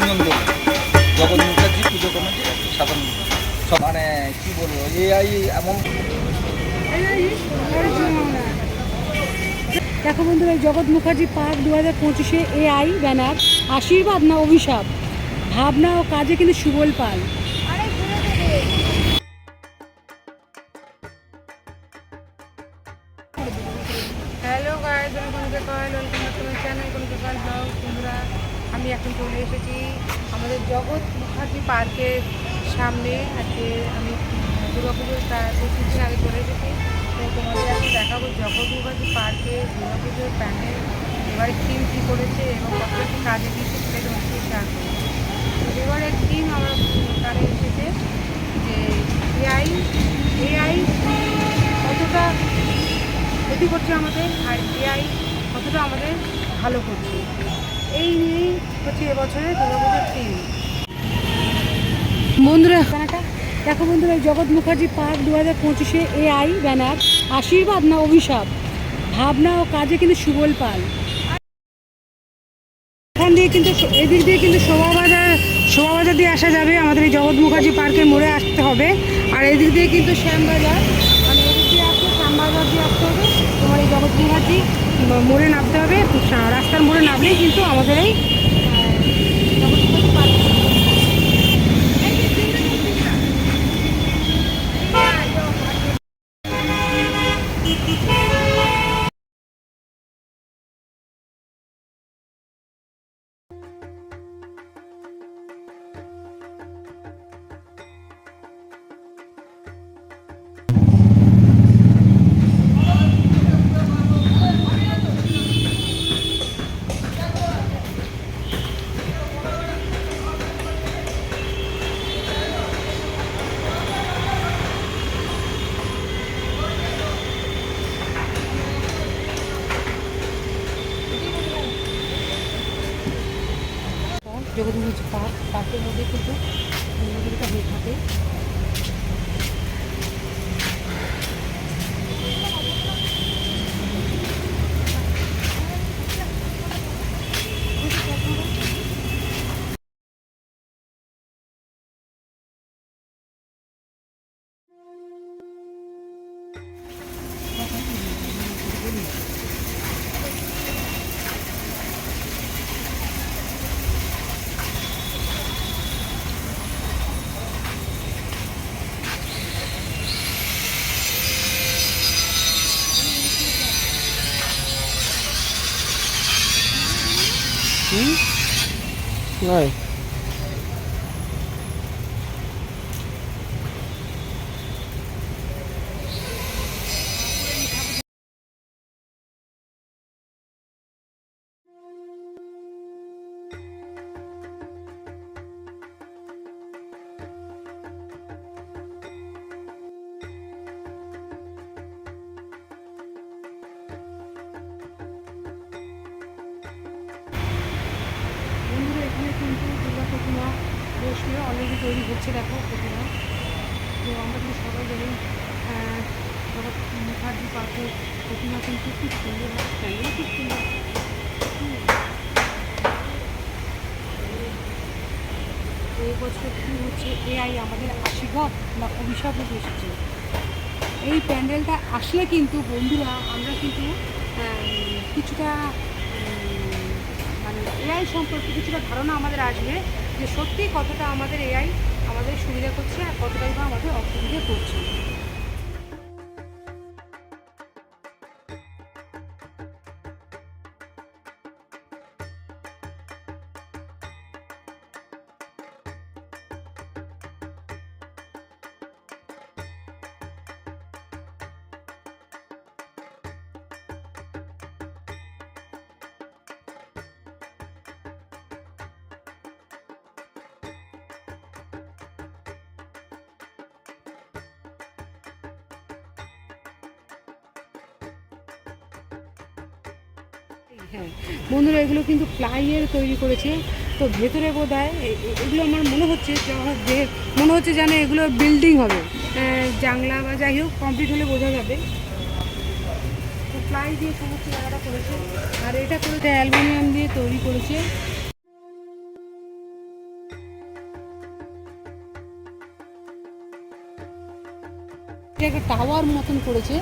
সত্যরঞ্জন দেব জগৎ মুখার্জি পুজো কমিটি সাধারণ মানে কী বলব এআই এমন দেখো বন্ধুরা জগৎ মুখার্জি পার্ক দু হাজার পঁচিশে এআই ব্যানার আশীর্বাদ না অভিশাপ? ভাবনা ও কাজে কিন্তু সুবল পাল। হ্যালো গাইজ আমি কনকে Koyel welcome to my channel Koyel আমি এখন চলে এসেছি আমাদের জগৎ মুখার্জি পার্কের সামনে। আজকে আমি দুর্গাপুজোর তার কিছুদিন আগে চলে এসেছি। তো তোমাদের আজকে দেখাবো জগৎ মুখার্জি পার্কে দুর্গাপুজোর প্যান্ডেল, এবারে টিম কী করেছে এবং কতটা কী কাজে দিয়েছে সেটা তোমাকে তো এবারে টিম আমার তারা এসেছে যে এআই এআই কতটা ক্ষতি করছে আমাদের, আর এআই কতটা আমাদের ভালো করছে। এই নিয়েই বন্ধুরা, দেখো বন্ধুরা জগৎ মুখার্জি পার্ক দু হাজার পঁচিশে এআই ব্যানার, আশীর্বাদ না অভিশাপ? ভাবনা ও কাজে কিন্তু সুবল পাল। এখান দিয়ে কিন্তু এদিক দিয়ে কিন্তু শোভাবাজার শোভাবাজার দিয়ে আসা যাবে। আমাদের এই জগৎ মুখার্জি পার্কের মোড়ে আসতে হবে। আর এদিক দিয়ে কিন্তু শ্যামবাজার মানে এদিক দিয়ে আসলে শ্যামবাজার দিয়ে আসতে হবে। তোমার এই জগৎ মুখার্জি মোড়ে নামতে হবে। রাস্তার মোড়ে নামলেই কিন্তু আমাদের এই জগদীশ পার্ক পার্কের মধ্যে কিন্তু নদীটা হয়ে থাকে। নয় বন্ধুরা বসে অলরেডি তৈরি হচ্ছে দেখো প্রতিমা। তো আমরা কিন্তু সবাই জানি মুখার্জি পার্কের প্রতিমা কিন্তু খুব সুন্দর হয় খুব সুন্দর। এই বছর কী হচ্ছে, এআই আমাদের আশীর্বাদ বা অভিশাপ এসেছে? এই প্যান্ডেলটা আসলে কিন্তু বন্ধুরা, আমরা কিন্তু কিছুটা মানে এআই সম্পর্কে কিছুটা ধারণা আমাদের আসবে। যে সত্যি কতটা আমাদের এআই আমাদের সুবিধা করছে আর কতটাই বা আমাদের অসুবিধে করছে। হ্যাঁ। বন্ধুরা, এগুলো কিন্তু প্লাইয়ের তৈরি করেছে। তো ভেতরে বোধ এগুলো আমার মনে হচ্ছে যে মনে হচ্ছে জানে এগুলো বিল্ডিং হবে। জাংলা বা যাই হোক, কমপ্লিট হলে বোঝা যাবে। তো প্লাই দিয়ে সমস্ত জায়গাটা করেছে। আর এটা করেছে অ্যালুমিনিয়াম দিয়ে তৈরি করেছে। একটা টাওয়ার মতন করেছে।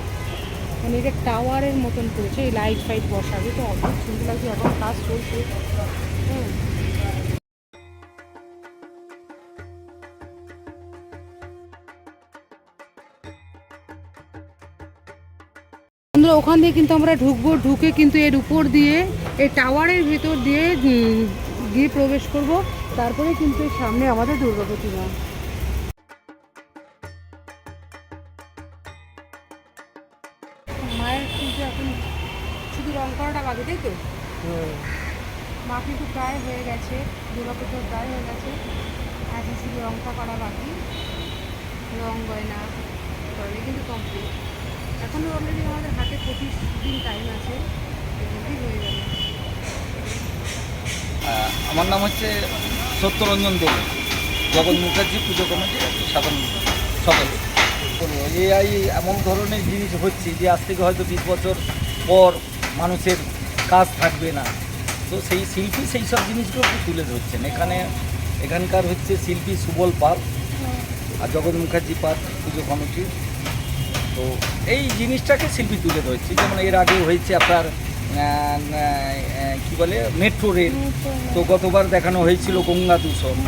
মানে এটা টাওয়ারের মতন করেছে, এই লাইট ফাইট বসাবে, তো অদ্ভুত সুন্দর লাগছে, এখন কাজ চলছে। বন্ধুরা, ওখান দিয়ে কিন্তু আমরা ঢুকবো, ঢুকে কিন্তু এর উপর দিয়ে, এই টাওয়ারের ভেতর দিয়ে গিয়ে প্রবেশ করব। তারপরে কিন্তু সামনে আমাদের দুর্গা প্রতিমা কিন্তু এখন শুধু রং করাটা বাকি তাই তো? মা কিন্তু প্রায় হয়ে গেছে দুর্গা পুজো প্রায় হয়ে গেছে। এখন শুধু রংটা করা বাকি রং গয়না করলে কিন্তু কমপ্লিট এখনও অলরেডি আমাদের হাতে পঁচিশ দিন টাইম আছে হয়ে যাবে। আমার নাম হচ্ছে সত্যরঞ্জন দেব। জগৎ মুখার্জি পুজো কমিটির সাধারণ সদস্য। বলব এআই এমন ধরনের জিনিস হচ্ছে যে আজ থেকে হয়তো বিশ বছর পর মানুষের কাজ থাকবে না। তো সেই শিল্পী সেই সব জিনিসগুলো একটু তুলে ধরছেন। এখানে এখানকার হচ্ছে শিল্পী সুবল পাল আর জগৎ মুখার্জি পার্ক পুজো কমিটি। তো এই জিনিসটাকে শিল্পী তুলে ধরছে। যেমন এর আগে হয়েছে আপনার কি বলে? Metro rail. তো গতবার দেখানো হয়েছিল গঙ্গা দূষণ।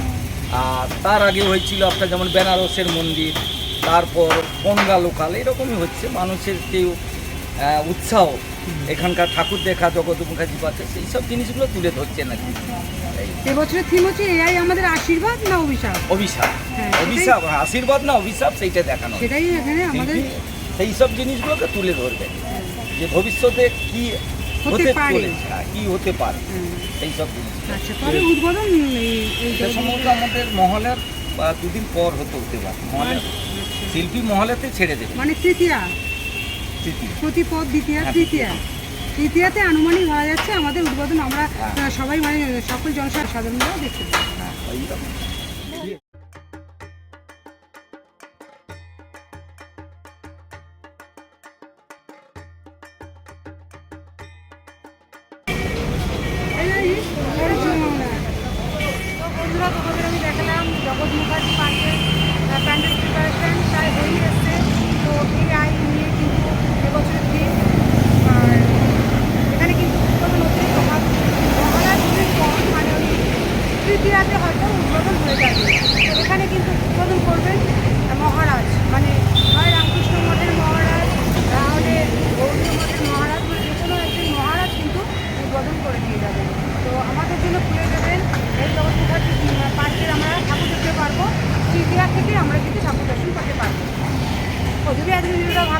আর তার আগে হয়েছিল আপনার যেমন বেনারসের মন্দির তারপর গঙ্গা লোকাল এরকমই হচ্ছে। মানুষের যে উৎসাহ এখানকার ঠাকুর দেখা জগৎ মুখার্জি পাচ্ছে সেই সব জিনিসগুলো তুলে ধরছে নাকি। এবছরের থিম হচ্ছে এআই আমাদের আশীর্বাদ না অভিশাপ? অভিশাপ। হ্যাঁ, অভিশাপ আশীর্বাদ না অভিশাপ সেইটা দেখানো। সেটাই এখানে আমাদের সেই সব জিনিসগুলোকে তুলে ধরবে। যে ভবিষ্যতে কি হতে পারে। কি হতে পারে সেই সব জিনিস। আচ্ছা তবে উদ্বোধন সম্ভবত আমাদের মহলের বা দুদিন পর হতে হতে পারে। মহলের আচ্ছা। শিল্পী মহলেতে ছেড়ে দেবে। মানে তৃতীয়া। স্মৃতি প্রতিপদ দ্বিতীয়া হ্যাঁ, তৃতীয়া। তৃতীয়াতে আনুমানিক হওয়া যাচ্ছে আমাদের উদ্বোধন আমরা হ্যাঁ। সবাই মানে সকল জনসাধারণরাও দেখতে পাবো। হ্যাঁ বন্ধুরা তোমাদের আমি দেখালাম জগৎ মুখার্জি পার্কের প্যান্ডেল প্রিপারেশন হয়েই এসছে তো এই আই নিয়ে কিন্তু এবছরের দিন আর এখানে কিন্তু উদ্বোধন হচ্ছে তোমার মহারাজ দিন পর মানে ওই হয়তো উদ্বোধন হয়ে যাবে এখানে কিন্তু উদ্বোধন করবেন মহারাজ মানে হয় রামকৃষ্ণ মঠের মহারাজ তাহলে গৌরী মঠের মহারাজ মানে যে একজন মহারাজ কিন্তু উদ্বোধন করে দিয়ে যাবেন তো আমাদের জন্য খুলে দেবেন এই জগৎ মুখার্জি আমরা ঠাকুর দেখতে পারব তৃতীয়া থেকে আমরা কিন্তু ঠাকুর 我就这样绿绿的吗